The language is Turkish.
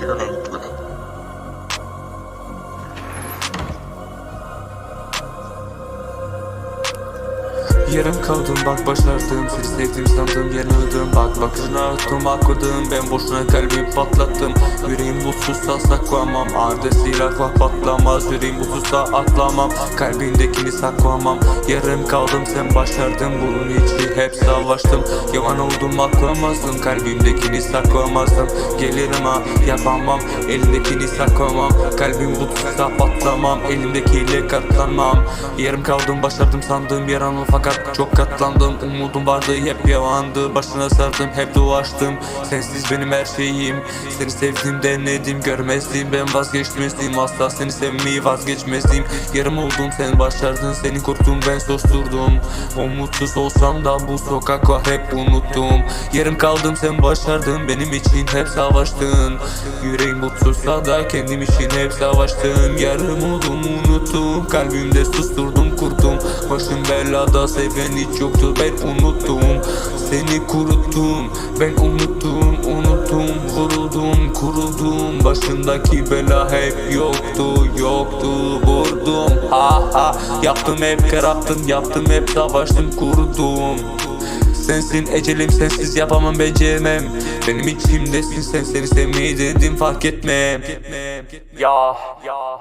Yarım kaldım bak başlardım Seni sevdim sandım yanıldım Bak bakışına attım bak ben boşuna kalbimi patlattım. Yüreğim mutsuzsa saklamam Ade silah var patlamaz Yüreğim mutsuzsa atlamam. Kalbindekini saklamam Yarım kaldım sen başardın. Bunun için hep savaştım. Yalan oldum aklamazdım Kalbimdekini saklamazdım Gelirim ha yapamam Elindekini saklamam. Kalbim mutsuzsa patlamam Elimdekiyle katlanmam. Yarım kaldım başardım sandığım yer anı fakat çok katlandım. Umudum vardı hep yalandı. Başına sardım hep dolaştım. Sensiz benim her şeyim Seni sevdim denedim görmezdim. Ben vazgeçmezdim asla seni sevmeyi vazgeçmezdim. Yarım oldum sen başardın Seni korktum ben susturdum Umutsuz olsam da bu sokakla hep unuttum. Yarım kaldım sen başardın Benim için hep savaştın. Yüreğim mutsuzsa da kendim için hep savaştım Yarım oldum unuttum Kalbimde susturdum kurdum Başım belada seven hiç yoktu ben unuttum Seni kuruttum. Ben unuttum unuttum kuruldum kuruldum. Başındaki bela hep yoktu yoktu. Vurdum Ha ha. Yaptım hep karattım yaptım hep savaştım kurudum Sensin ecelim sensiz yapamam beceremem. Benim içimdesin sen seni sevmeyi dedim fark etmem. Ya ya